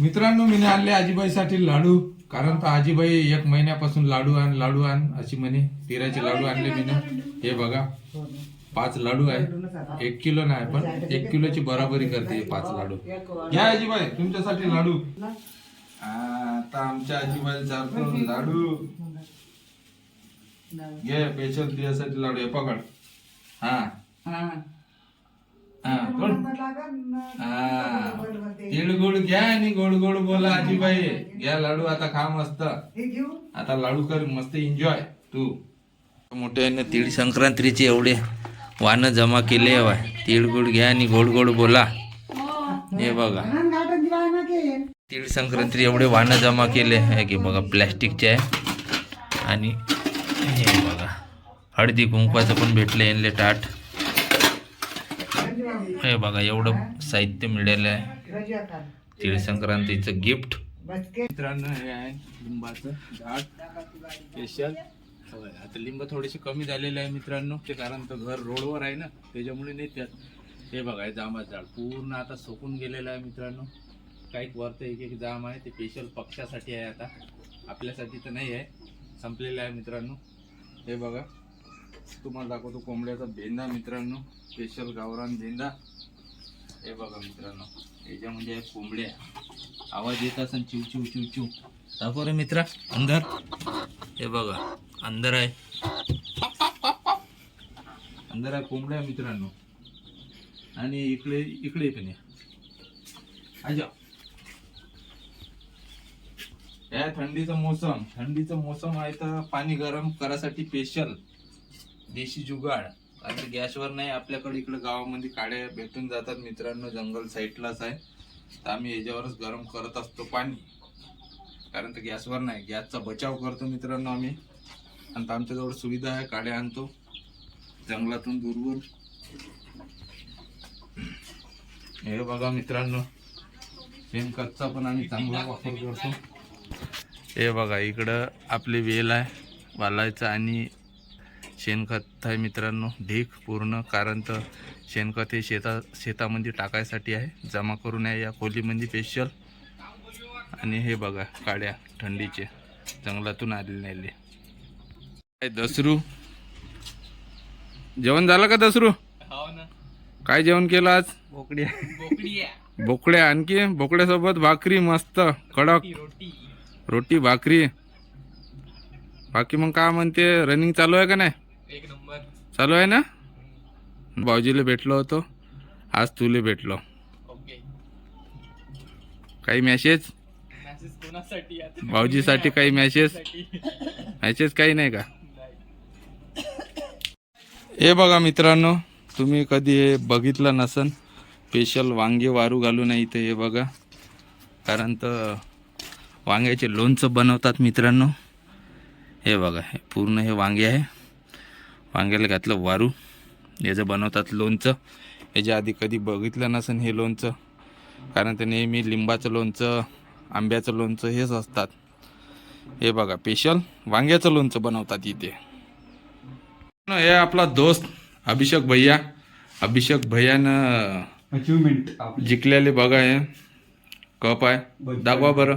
मित्रांनो मी आणले आजीबाईसाठी लाडू कारण तर आजीबाई एक महिन्यापासून लाडू आण लाडू आण अशी म्हणे तिराचे लाडू आणले मी हे बघा पाच लाडू आहे. एक किलो नाही पण एक किलोची बराबरी करते हे पाच लाडू. घ्या आजीबाई तुमच्यासाठी लाडू. आता आमच्या आजीबाई चालतो लाडू. घे पेशल तुझ्यासाठी लाडू. हे पकड. हा. हा. घ्या आणि गोड गोड बोला आजीबाई. घ्या लाडू आता खा मस्त. आता लाडू कर मस्त एन्जॉय तू. मोठ्याने तीळ संक्रांतीचे एवढे वान जमा केले हवाय तिळगुळ घ्या आणि गोड गोड बोला. हे बघा. तीळ संक्रांती एवढे वान जमा केले आहे. की बघा प्लॅस्टिकचे आहे. आणि हे बघा हळदी कुंकवाचं पण भेटले यांले ताट. हे बघा एवढं साहित्य मिळालं आहे. तिळ संक्रांतीचं गिफ्ट. मित्रांनो हे आहे लिंबाचं झाड. स्पेशल आता लिंब थोडेसे कमी झालेले आहे मित्रांनो. ते कारण तर घर रोडवर आहे ना त्याच्यामुळे नाही त्यात. हे बघा हे जांबाचं झाड. पूर्ण आता सुकून गेलेलं आहे मित्रांनो. काही वरतं एक एक जाम आहे ते स्पेशल पक्षासाठी आहे आता. आपल्यासाठी तर नाही आहे. संपलेलं आहे मित्रांनो. हे बघा. तुम्हाला दाखवतो कोंबड्याचा भेंदा मित्रांनो. स्पेशल गावरान भेंदा हे बघा मित्रांनो याच्या म्हणजे कोंबड्या आवाज येत असेल चिव चिव चिव चिव. दाखव रे मित्रा अंदर हे बघा अंदर आहे. अंदर आहे कोंबड्या मित्रांनो. आणि इकडे इकडे पण आहे या थंडीचा मोसम थंडीचा मोसम आहे तर पाणी गरम करासाठी स्पेशल देशी जुगाड. आता गॅसवर नाही आपल्याकडे इकडे गावामध्ये काड्या भेटून जातात मित्रांनो जंगल साईडलाच आहे. तर आम्ही याच्यावरच गरम करत असतो पाणी. कारण तर गॅसवर नाही गॅसचा बचाव करतो मित्रांनो आम्ही. आणि तर आमच्याजवळ सुविधा आहे काड्या आणतो. जंगलातून दूरवर हे बघा मित्रांनो शेणखतचा पण आम्ही चांगला वापर करतो. हे बघा इकडं आपली वेल आहे वालायचं आणि शेणखत आहे मित्रांनो ढीक पूर्ण कारण तर शेणखत हे शेता शेतामध्ये टाकायसाठी आहे. जमा करून आहे या खोलीमध्ये स्पेशल आणि हे बघा काड्या थंडीचे. जंगलातून आलेले नाहीले. काय दसरू? जेवण झालं का दसरू? हो ना. काय जेवण केलं आज? बोकडी बोकडी आहे बोकड्या आणखी? बोकड्यासोबत भाकरी मस्त. कडक. रोटी रोटी. भाकरी. बाकी मग काय म्हणते? रनिंग चालू आहे का नाही? एक नंबर. चालू आहे ना? भाऊजीला भेटलो होतो. आज तुले भेटलो. ओके. काही मॅसेज मॅसेज कोणासाठी आता? भाऊजीसाठी काही मॅसेज मॅसेज काही नाही का? नाही. हे बघा मित्रांनो तुम्ही कधी हे बघितलं नसन स्पेशल वांगे वारू घालून आहे इथे हे बघा. कारण तर वांग्याचे लोणचं बनवतात मित्रांनो. हे बघा हे पूर्ण हे वांगे आहे. वांग्याला घातलं वारू. याचं बनवतात लोणचं. याच्या आधी कधी बघितलं नसन हे लोणचं. कारण ते नेहमी लिंबाचं लोणचं आंब्याचं लोणचं हेच असतात. हे बघा स्पेशल वांग्याचं लोणचं बनवतात इथे. हे आपला दोस्त अभिषेक भैया. अभिषेक भैयानं अचिव्हमेंट जिंकलेले बघा हे. कप आहे. दाखवा बरं.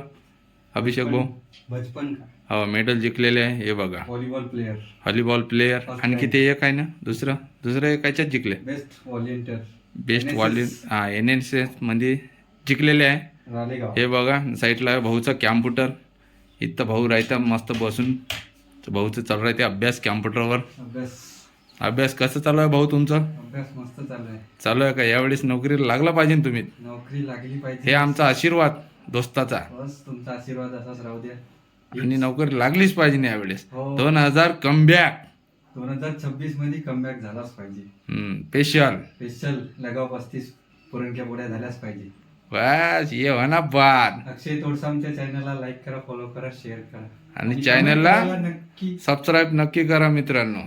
अभिषेक भाऊ? बचपन हो मेडल जिंकलेले आहे. हे बघा. व्हॉलीबॉल प्लेयर व्हॉलीबॉल प्लेयर आणखी ते एक आहे ना? दुसरं? दुसरं एक याच्यात जिंकले. बेस्ट व्हॉलिंटियर बेस्ट वॉली हा एन एन सी मध्ये जिंकलेले आहे. रालेगाव हे बघा साईडला आहे भाऊचा कॅम्प्युटर. इथं भाऊ राहता मस्त बसून. तर भाऊचं चालू राहते अभ्यास कॅम्प्युटरवर. अभ्यास. अभ्यास कसं चालू आहे भाऊ तुमचा? अभ्यास मस्त चालू आहे. चालू आहे का? यावेळेस नोकरीला लागला पाहिजे ना तुम्ही? नोकरी लागली पाहिजे. हे आमचा आशीर्वाद. दोस्ताचा. बस तुमचा आशीर्वाद असाच राहू द्या. आणि नोकरी लागलीच पाहिजे ना यावेळेस. हो. दोन हजार कमबॅक. दोन हजार छब्बीसमध्ये कमबॅक झालाच पाहिजे. स्पेशल स्पेशल लगाव पस्तीस पुरणक्या पोळ्या झाल्याच पाहिजे. बस ये म्हणा बाद अक्षय तोडसामच्या चॅनलला लाईक करा फॉलो करा शेअर करा. आणि चॅनलला comment करायला नक्की सबस्क्राईब नक्की करा मित्रांनो.